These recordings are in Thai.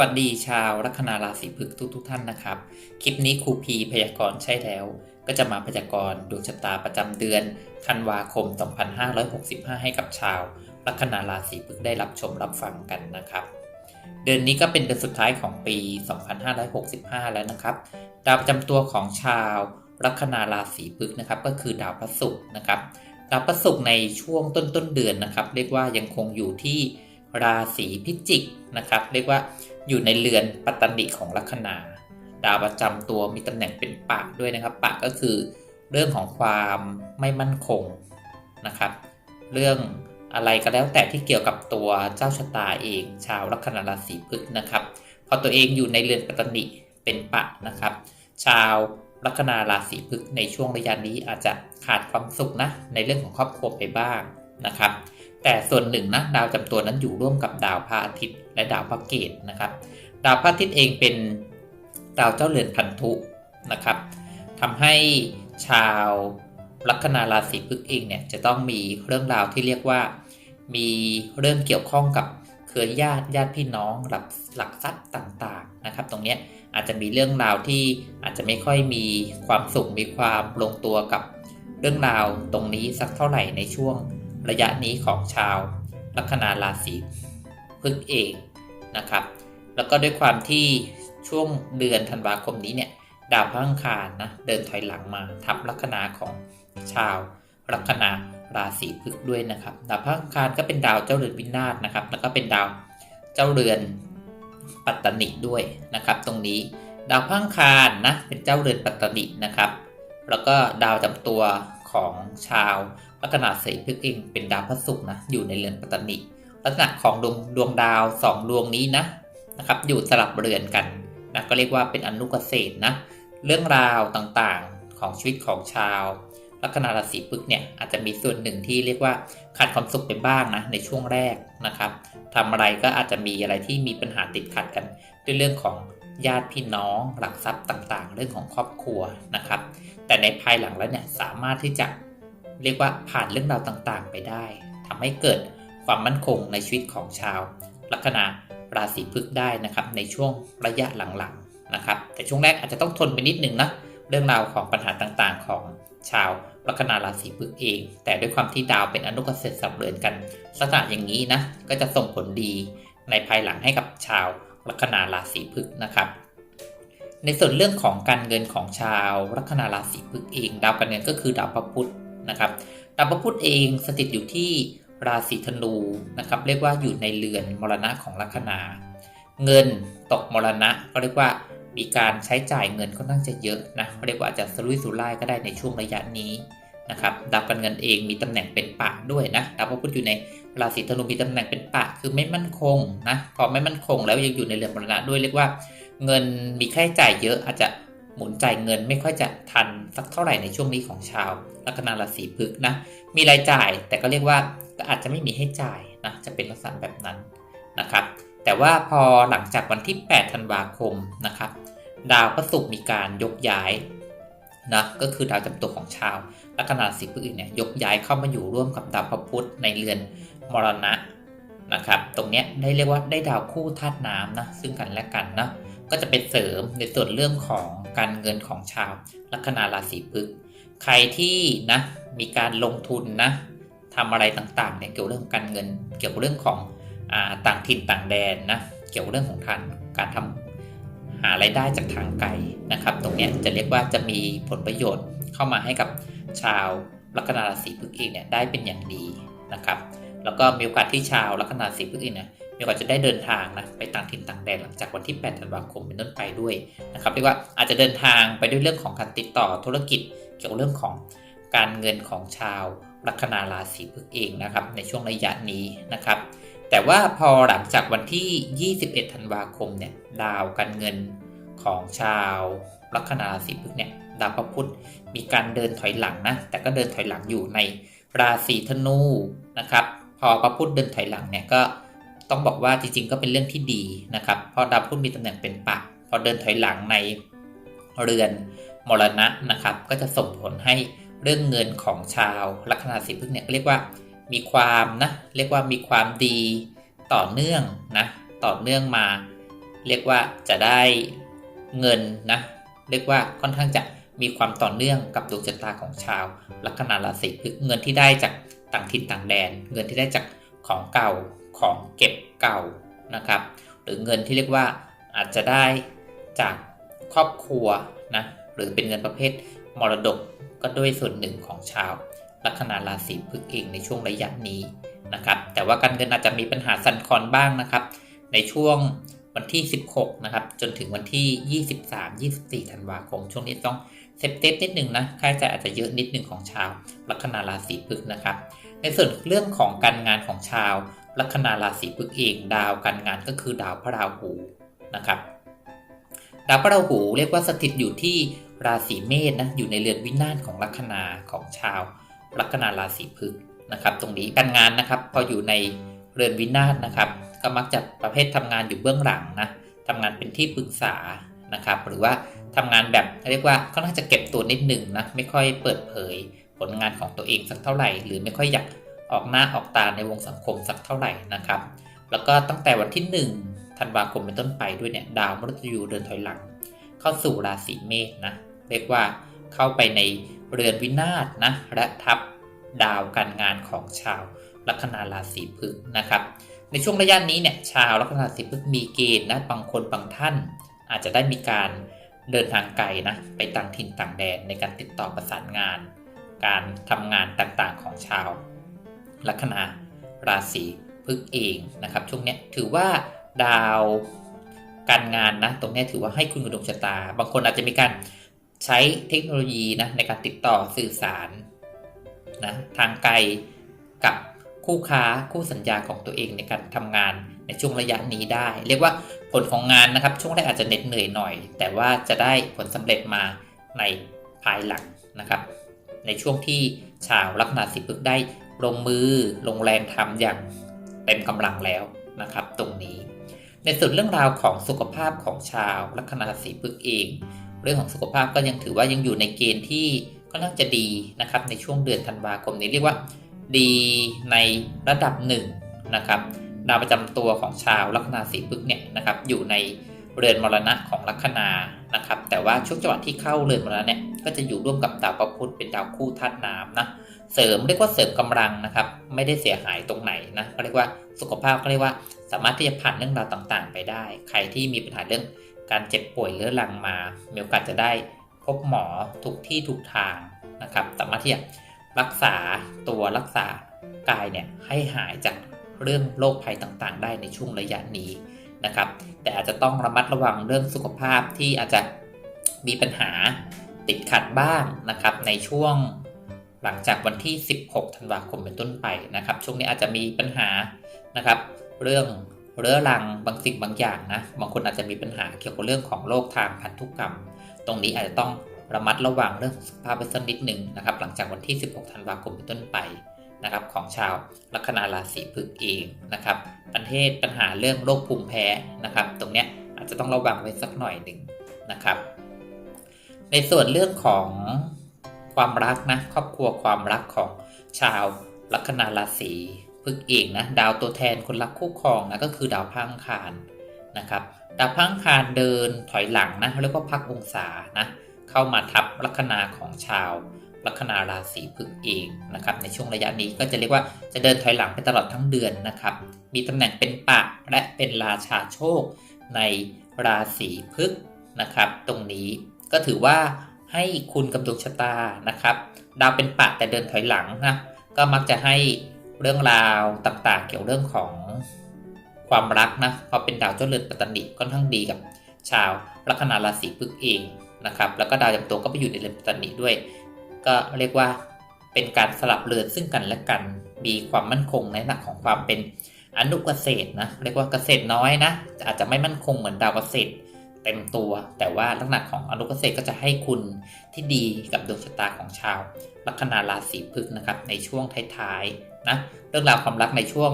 วัสดีชาวลัคนาราศีพฤษทุกทุกท่านนะครับ คลิปนี้ครูพีพยากรณ์ใช่แล้ว ก็จะมาพยากรณ์ดวงชะตาประจำเดือนธันวาคม 2565 ให้กับชาวลัคนาราศีพฤษได้รับชมรับฟังกันนะครับ เดือนนี้ก็เป็นเดือนสุดท้ายของปี 2565 แล้วนะครับ ดาวประจำตัวของชาวลัคนาราศีพฤษนะครับ ก็คือดาวพระศุกร์นะครับดาวพระศุกร์ในช่วงต้นต้นเดือนนะครับ เรียกว่ายังคงอยู่ที่ราศีพิจิกนะครับ เรียกว่า อยู่ในเรือนปัตตนิของลัคนา ดาวประจำตัวมีตำแหน่งเป็นปะด้วยนะครับ ปะก็คือเรื่องของความไม่มั่นคงนะครับ เรื่องอะไรก็แล้วแต่ที่เกี่ยวกับตัวเจ้าชะตาเอง ชาวลัคนาราศีพฤษนะครับพอตัวเองอยู่ในเรือนปัตตนิเป็นปะนะครับ ชาวลัคนาราศีพฤษในช่วงระยะนี้อาจจะขาดความสุขนะในเรื่องของครอบครัวไปบ้างนะครับ แต่ส่วนหนึ่งนะดาวจำตัวนั้นอยู่ร่วมกับดาวพระอาทิตย์ และดาวพระเกตนะครับ ดาวพระอาทิตย์เองเป็นดาวเจ้าเรือนพันธุนะครับทำให้ชาวลัคนาราศีพฤษเองเนี่ยจะต้องมีเรื่องราวที่เรียกว่า มีเรื่องเกี่ยวข้องกับเครือญาติญาติพี่น้องหลักหลักทรัพย์ต่างๆนะครับ ตรงนี้อาจจะมีเรื่องราวที่อาจจะไม่ค่อยมีความสุขมีความลงตัวกับเรื่องราวตรงนี้สักเท่าไหร่ในช่วง ระยะนี้ของชาวลัคนาราศีพฤษเองนะครับ แล้วก็ด้วยความที่ช่วงเดือนธันวาคมนี้เนี่ยดาวพระอังคารนะเดินถอยหลังมาทับลัคนาของชาวลัคนาราศีพฤษด้วยนะครับ ดาวพระอังคารก็เป็นดาวเจ้าเรือนวินาศนะครับ แล้วก็เป็นดาวเจ้าเรือนปัตตนิด้วยนะครับ ตรงนี้ดาวพระอังคารนะเป็นเจ้าเรือนปัตตนินะครับ แล้วก็ดาวจำตัวของชาว ลัคนาราศีพฤษเองเป็นดาวพระศุกร์นะอยู่ในเรือนปัตตนิลักษณะของดวงดวงดาวสองดวงนี้นะนะครับ อยู่สลับเรือนกันนะก็เรียกว่าเป็นอนุเกษตรนะเรื่องราวต่างๆของชีวิตของชาว ลัคนาราศีพฤษเนี่ยอาจจะมีส่วนหนึ่งที่เรียกว่าขาดความสุขไปบ้างนะในช่วงแรกนะครับทำอะไรก็อาจจะมีอะไรที่มีปัญหาติดขัดกัน ด้วยเรื่องของญาติพี่น้อง หลักทรัพย์ต่างๆ เรื่องของครอบครัวนะครับ แต่ในภายหลังแล้วเนี่ยสามารถที่จะ เรียกว่าผ่านเรื่องราวต่างๆ ไปได้ทำให้เกิดความมั่นคงในชีวิตของชาว ลัคนาราศีพฤกษ์ได้นะครับ ในช่วงระยะหลังๆนะครับ แต่ช่วงแรกอาจจะต้องทนไปนิดนึงนะเรื่องราวของปัญหาต่างๆ ของชาวลัคนาราศีพฤกษ์เอง แต่ด้วยความที่ดาวเป็นอนุเกษตรสับเรือนกันลักษณะอย่างนี้นะก็จะส่งผลดีในภายหลังให้กับชาวลัคนาราศีพฤกษ์นะครับ ในส่วนเรื่องของการเงินของชาวลัคนาราศีพฤกษ์เอง ดาวการเงินก็คือดาวพระพุธ นะครับดาวพระพุธเองสถิตอยู่ที่ราศีธนูนะครับเรียกว่าอยู่ในเรือนมรณะของลัคนา เงินตกมรณะก็เรียกว่ามีการใช้จ่ายเงินค่อนข้างจะเยอะนะเรียกว่าอาจจะสลุยสุร่ายก็ได้ในช่วงระยะนี้นะครับดาวการเงินเองมีตำแหน่งเป็นปะด้วยนะดาวพระพุธอยู่ในราศีธนูมีตำแหน่งเป็นปะคือไม่มั่นคงนะพอไม่มั่นคงแล้วยังอยู่ในเรือนมรณะด้วยเรียกว่า เงินมีค่าใช้จ่ายเยอะอาจจะ หมุนจ่ายเงินไม่ค่อยจะทันสักเท่าไหร่ในช่วงนี้ของชาวลัคนาราศีพฤษนะ มีรายจ่ายแต่ก็เรียกว่าก็อาจจะไม่มีให้จ่ายนะจะเป็นลักษณะแบบนั้นนะครับ แต่ว่าพอหลังจากวันที่ 8 ธันวาคมนะครับ ดาวพระศุกร์มีการยกย้ายนะก็คือดาวจำตัวของชาวลัคนาราศีพฤษเนี่ยยกย้ายเข้ามาอยู่ร่วมกับดาวพระพุธในเรือนมรณะนะครับ ตรงเนี้ยได้เรียกว่าได้ดาวคู่ธาตุน้ำนะซึ่งกันและกันนะ ก็จะเป็นเสริมในส่วนเรื่องของการเงินของชาวลัคนาราศีพฤษใครที่นะมีการลงทุนนะทำอะไรต่างๆเนี่ยเกี่ยวเรื่องการเงิน เกี่ยวเรื่องของอต่างถิ่นต่างแดนนะเกี่ยวเรื่องของทางการทำหารายได้จากทางไกลนะครับ ตรงนี้จะเรียกว่าจะมีผลประโยชน์เข้ามาให้กับชาวลัคนาราศีพฤษเองเนี่ยได้เป็นอย่างดีนะครับ แล้วก็มีโอกาสที่ชาวลัคนาราศีพฤษเองเนี่ย มีโอกาสจะได้เดินทางนะไปต่างถิ่นต่างแดนหลังจากวันที่ 8 ธันวาคมเป็นต้นไปด้วยนะครับเรียกว่าอาจจะเดินทางไปด้วยเรื่องของการติดต่อธุรกิจ เกี่ยวกับเรื่องของการเงินของชาวลัคนาราศีพฤษเองนะครับในช่วงระยะนี้นะครับ แต่ว่าพอหลังจากวันที่ 21 ธันวาคมเนี่ยดาวการเงินของชาวลัคนาราศีพฤษเนี่ยดาวพระพุธมีการเดินถอยหลังนะแต่ก็เดินถอยหลังอยู่ในราศีธนูนะครับ พอพระพุธเดินถอยหลังเนี่ยก็ ต้องบอกว่าจริงๆ ก็เป็นเรื่องที่ดีนะครับ เพราะดาวพุธมีตำแหน่งเป็นปะพอเดินถอยหลังในเรือนมรณะนะครับ ก็จะส่งผลให้เรื่องเงินของชาวลัคนาราศีพฤษเนี่ยเรียกว่ามีความนะเรียกว่ามีความดีต่อเนื่องนะต่อเนื่องมา เรียกว่าจะได้เงินนะเรียกว่าค่อนข้างจะมีความต่อเนื่องกับดวงชะตาของชาว ลัคนาราศีพฤกษ์เงินที่ได้จากต่างถิ่นต่างแดน เงินที่ได้จากของเก่า ของเก็บเก่านะครับ หรือเงินที่เรียกว่าอาจจะได้จากครอบครัวนะหรือเป็นเงินประเภทมรดกก็ด้วยส่วนหนึ่งของชาวลัคนาราศีพฤกษ์เองในช่วงระยะนี้นะครับ แต่ว่าการเงินอาจจะมีปัญหาสันคลอนบ้างนะครับ ในช่วงวันที่ 16 นะครับ จนถึงวันที่ 23-24 ธันวาคม ช่วงนี้ต้องเซฟเซฟนิดหนึ่งนะ ค่าใช้จ่ายอาจจะเยอะนิดหนึ่งของชาวลัคนาราศีพฤกษ์นะครับ ในส่วนเรื่องของการงานของชาว ลัคนาราศีพฤกษ์เองดาวการงานก็คือดาวพระราหูนะครับ ดาวพระราหูเรียกว่าสถิตอยู่ที่ราศีเมษนะอยู่ในเรือนวินาศของลัคนาของชาวลัคนาราศีพฤกษ์นะครับ ตรงนี้การงานนะครับพออยู่ในเรือนวินาศนะครับ ก็มักจะประเภททำงานอยู่เบื้องหลังนะทำงานเป็นที่ปรึกษานะครับ หรือว่าทำงานแบบเรียกว่าค่อนข้างจะเก็บตัวนิดหนึ่งนะไม่ค่อยเปิดเผยผลงานของตัวเองสักเท่าไหร่ หรือไม่ค่อยอยาก ออกหน้าออกตาในวงสังคมสักเท่าไหร่นะครับ แล้วก็ตั้งแต่วันที่ 1 ธันวาคมเป็นต้นไปด้วยเนี่ยดาวมฤตยูเดินถอยหลัง เข้าสู่ราศีเมษนะเรียกว่าเข้าไปในเรือนวินาศนะและทับดาวการงานของชาวลัคนาราศีพฤกษ์นะครับ ในช่วงระยะนี้เนี่ยชาวลัคนาราศีพฤกษ์มีเกณฑ์นะบางคนบางท่าน อาจจะได้มีการเดินทางไกลนะไปต่างถิ่นต่างแดนในการติดต่อประสานงาน การทำงานต่างๆของชาว ลัคนาราศีพฤกษ์เองนะครับ ช่วงนี้ถือว่าดาวการงานนะตรงนี้ถือว่าให้คุณกระดวงชะตา บางคนอาจจะมีการใช้เทคโนโลยีนะในการติดต่อสื่อสารนะทางไกลกับคู่ค้าคู่สัญญาของตัวเองในการทำงานในช่วงระยะนี้ได้ เรียกว่าผลของงานนะครับ ช่วงแรกอาจจะเหน็ดเหนื่อยหน่อย แต่ว่าจะได้ผลสำเร็จมาในภายหลังนะครับ ในช่วงที่ชาวลัคนาสิพฤกษ์ได้ ลงมือลงแรงทำอย่างเต็มกำลังแล้วนะครับ ตรงนี้ ในส่วนเรื่องราวของสุขภาพของชาวลัคนาสีพฤกษ์เอง เรื่องของสุขภาพก็ยังถือว่ายังอยู่ในเกณฑ์ที่ก็น่าจะดีนะครับในช่วงเดือนธันวาคมนี้เรียกว่า ดีในระดับหนึ่งนะครับดาวประจำตัวของชาวลัคนาสีพฤกษ์เนี่ยนะครับอยู่ใน เรือนมรณะของลัคนานะครับ แต่ว่าช่วงจังหวะที่เข้าเรือนมรณะเนี่ยก็จะอยู่ร่วมกับดาวประพุธเป็นดาวคู่ธาตุน้ำนะเสริมเรียกว่าเสริมกำลังนะครับ ไม่ได้เสียหายตรงไหนนะก็เรียกว่าสุขภาพก็เรียกว่าสามารถที่จะผ่านเรื่องราวต่างๆ ไปได้ ใครที่มีปัญหาเรื่องการเจ็บป่วยเรื้อรังมามีโอกาสจะได้พบหมอทุกที่ทุกทางนะครับ สามารถที่จะรักษาตัวรักษากายเนี่ยให้หายจากเรื่องโรคภัยต่างๆ ได้ในช่วงระยะนี้ นะครับ แต่อาจจะต้องระมัดระวังเรื่องสุขภาพที่อาจจะมีปัญหาติดขัดบ้างนะครับ ในช่วงหลังจากวันที่ 16 ธันวาคมเป็นต้นไปนะครับ ช่วงนี้อาจจะมีปัญหานะครับ เรื่องเรื้อรังบางสิ่งบางอย่างนะ บางคนอาจจะมีปัญหาเกี่ยวกับเรื่องของโรคทางพันธุกรรม ตรงนี้อาจจะต้องระมัดระวังเรื่องสุขภาพไว้สักนิดหนึ่งนะครับ หลังจากวันที่ 16 ธันวาคมเป็นต้นไป นะครับของชาวลัคนาราศีพฤกษ์เองนะครับประเทศปัญหาเรื่องโรคภูมิแพ้นะครับ ตรงเนี้ยอาจจะต้องระวังไว้สักหน่อยหนึ่งนะครับ ในส่วนเรื่องของความรักนะครอบครัวความรักของชาวลัคนาราศีพฤกษ์เองนะดาวตัวแทนคนรักคู่ครองนะก็คือดาวพังคารนะครับดาวพังคารเดินถอยหลังนะเรียกว่าพักองศานะเข้ามาทับลัคนาของชาว ลัคนาราศีพฤกษ์เองนะครับในช่วงระยะนี้ก็จะเรียกว่าจะเดินถอยหลังไปตลอดทั้งเดือนนะครับ มีตำแหน่งเป็นปะและเป็นราชาโชค ในราศีพฤกษ์นะครับ ตรงนี้ก็ถือว่าให้คุณกับดวงชะตานะครับ ดาวเป็นปะแต่เดินถอยหลังนะก็มักจะให้เรื่องราวต่างๆ เกี่ยวเรื่องของความรักนะเพราะเป็นดาวเจ้าเรือนปัตตานิค่อนข้างดีกับชาวลัคนาราศีพฤกษ์เองนะครับ แล้วก็ดาวจำตัวก็ไปอยู่ในเรือนปัตตานิด้วย ก็เรียกว่าเป็นการสลับเรือนซึ่งกันและกันมีความมั่นคงในหลักของความเป็นอนุเกษตรนะเรียกว่าเกษตรน้อยนะอาจจะไม่มั่นคงเหมือนดาวเกษตรเต็มตัว แต่ว่าลักษณะของอนุเกษตรก็จะให้คุณที่ดีกับดวงชะตาของชาว ลัคนาราศีพฤกษ์นะครับในช่วงท้ายๆนะเรื่องราวความรักในช่วง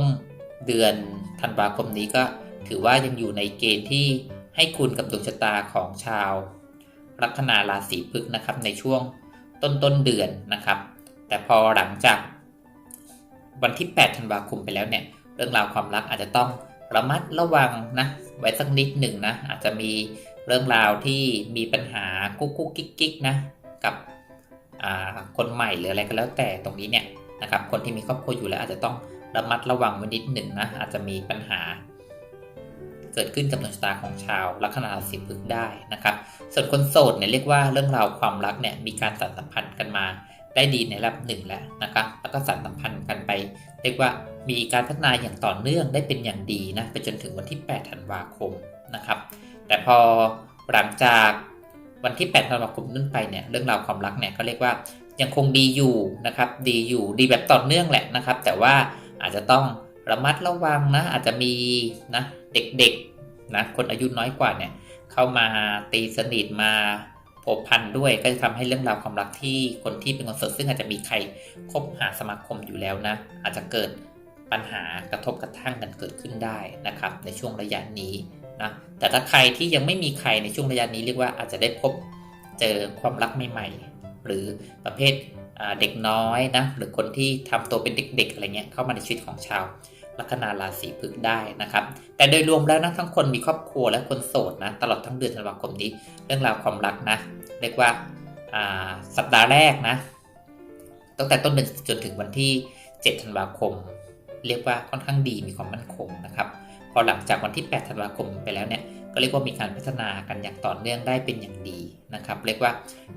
เดือนธันวาคมนี้ก็ถือว่ายังอยู่ในเกณฑ์ที่ให้คุณกับดวงชะตาของชาว ลัคนาราศีพฤกษ์นะครับในช่วง ต้นต้นเดือนนะครับ แต่พอหลังจากวันที่ 8 ธันวาคมไปแล้วเนี่ย เรื่องราวความรักอาจจะต้องระมัดระวังนะไว้สักนิดหนึ่งนะ อาจจะมีเรื่องราวที่มีปัญหากุ๊กกุ๊กกิ๊กกิ๊กนะกับคนใหม่หรืออะไรก็แล้วแต่ตรงนี้เนี่ยนะครับคนที่มีครอบครัวอยู่แล้วอาจจะต้องระมัดระวังไว้นิดหนึ่งนะอาจจะมีปัญหา เกิดขึ้นกับดวงชะตาของชาวลัคนาราศีพฤกษ์ได้นะครับ ส่วนคนโสดเนี่ยเรียกว่าเรื่องราวความรักเนี่ยมีการสัมพันธ์กันมาได้ดีในระดับหนึ่งแล้วนะครับแล้วก็สัมพันธ์กันไป เรียกว่ามีการพัฒนาอย่างต่อเนื่องได้เป็นอย่างดีนะไปจนถึงวันที่ 8 ธันวาคมนะครับ แต่พอหลังจากวันที่ 8 ธันวาคมขึ้นไปเนี่ยเรื่องราวความรักเนี่ยก็เรียกว่ายังคงดีอยู่นะครับ ดีอยู่ดีแบบต่อเนื่องแหละนะครับ แต่ว่าอาจจะต้อง ระมัดระวังนะ อาจจะมีนะเด็กๆนะคนอายุน้อยกว่าเนี่ยเข้ามาตีสนิทมาผูกพันด้วยก็จะทำให้เรื่องราวความรักที่คนที่เป็นคนโสดซึ่งอาจจะมีใครคบหาสมาคมอยู่แล้วนะ อาจจะเกิดปัญหากระทบกระทั่งกันเกิดขึ้นได้นะครับ ในช่วงระยะนี้นะแต่ถ้าใครที่ยังไม่มีใครในช่วงระยะนี้เรียกว่าอาจจะได้พบเจอความรักใหม่ๆ หรือประเภทเด็กน้อยนะหรือคนที่ทำตัวเป็นเด็กๆอะไรเงี้ยเข้ามาในชีวิตของชาว ลัคนาราศีพฤกษ์ได้นะครับ แต่โดยรวมแล้วนะทั้งคนมีครอบครัวและคนโสดนะ ตลอดทั้งเดือนธันวาคมนี้ เรื่องราวความรักนะ เรียกว่าาสัปดาห์แรกนะ ตั้งแต่ต้นเดือนจนถึงวันที่ 7 ธันวาคม เรียกว่าค่อนข้างดีมีความมั่นคงนะครับ พอหลังจากวันที่ 8 ธันวาคมไปแล้วเนี่ย ก็เรียกว่ามีการพัฒนากันอย่างต่อเนื่องได้เป็นอย่างดีนะครับ เรียกว่า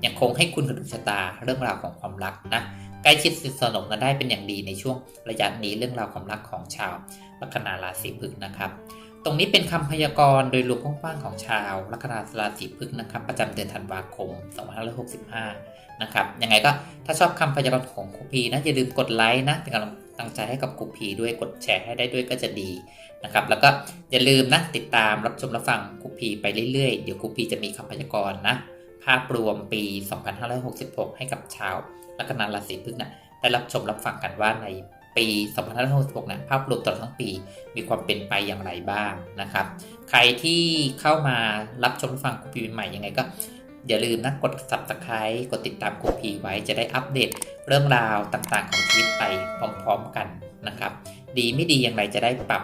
ยังคงให้คุณกับดวงชะตาเรื่องราวของความรักนะ ใกล้ชิดสนิทสนมกันได้เป็นอย่างดีในช่วงระยะนี้เรื่องราวความรักของชาวลัคนาราศีพฤกษ์นะครับตรงนี้เป็นคำพยากรณ์โดยรวมกว้างๆของชาวลัคนาราศีพฤกษ์นะครับ ประจำเดือนธันวาคม 2565 นะครับ ยังไงก็ถ้าชอบคำพยากรณ์ของครูพีนะอย่าลืมกดไลค์นะเป็นกำลังใจให้กับครูพีด้วยกดแชร์ให้ได้ด้วยก็จะดีนะครับ แล้วก็อย่าลืมนะติดตามรับชมรับฟังครูพีไปเรื่อยๆ เดี๋ยวครูพีจะมีคำพยากรณ์นะาพรวมปี 2566 ให้กับชาวลัคนาราศีพฤษ์นะได้รับชมรับฟังกันว่าในปี 2566 นะภาพรวมตลอดทั้งปีมีความเป็นไปอย่างไรบ้างนะครับ ใครที่เข้ามารับชมรับฟังครูพีใหม่ยังไงก็ อย่าลืมนะกด subscribe กดติดตามครูพีไว้จะได้อัปเดตเรื่องราวต่างๆ ของชีวิตไปพร้อมๆกันนะครับ ดีไม่ดีอย่างไรจะได้ปรับ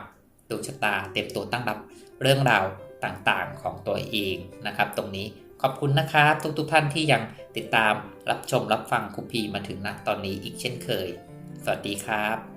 ดวงชะตาเตรียมตัวตั้งรับเรื่องราวต่างๆของตัวเองนะครับ ตรงนี้ ขอบคุณนะครับทุกๆท่านที่ยังติดตามรับชมรับฟังครูพีมาถึงนะตอนนี้อีกเช่นเคย สวัสดีครับ